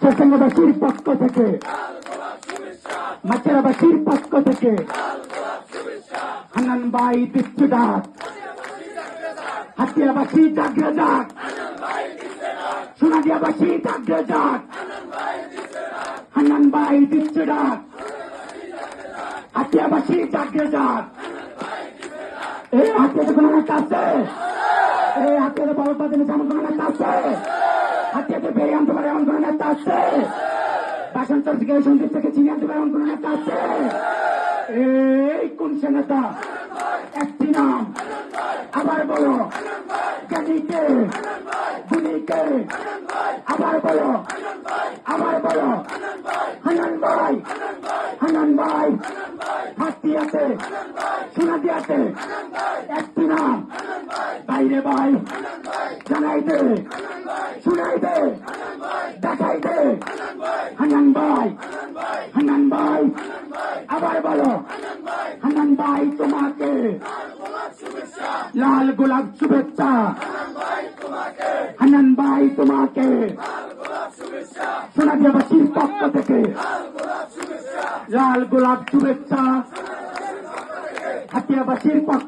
চৌসঙ্গবাসীর পক্ষ থেকে মাচেরাবাসীর পক্ষ থেকে ভাই দিচ্ছে ডাক হাতিয়াবাসী ডাকরে ডাক সোনাদিয়াবাসী ডাক হান্নান ভাই দিচ্ছে ডাক হাতিয়াবাসী ডাকরে ডাক এই হাতিয়াতে কোনো আছে, এই হাতিয়াতে বড় পাদিনে যেমন কোনো নেতা হাতিয়াতে বেরিয়ে আনতে পারে, এমন কোনো নেতা আছে? বাসন্তর থেকে সন্দীপ থেকে চিনি আনতে পারে, এমন কোনো নেতা আছে? এই কোন সে নেতা? একটি নাম। আবার বলো। জ্ঞানীকে। গুণীকে। আবার বলো। আবার বলো। হানান ভাই। হানান ভাই। হাতি আছে সোনাদি আছে একটি নাম। বাইরে ভাই। জানাই দে শুনাই দে দেখাই দে হানান ভাই হানান ভাই, আবার বলো। হানান ভাই, তোমাকে লাল গোলাপ শুভেচ্ছা। হানান ভাই, তোমাকে সোনাদিয়াবাসীর পক্ষ থেকে লাল গোলাপ শুভেচ্ছা। হাতিয়াবাসীর পক্ষ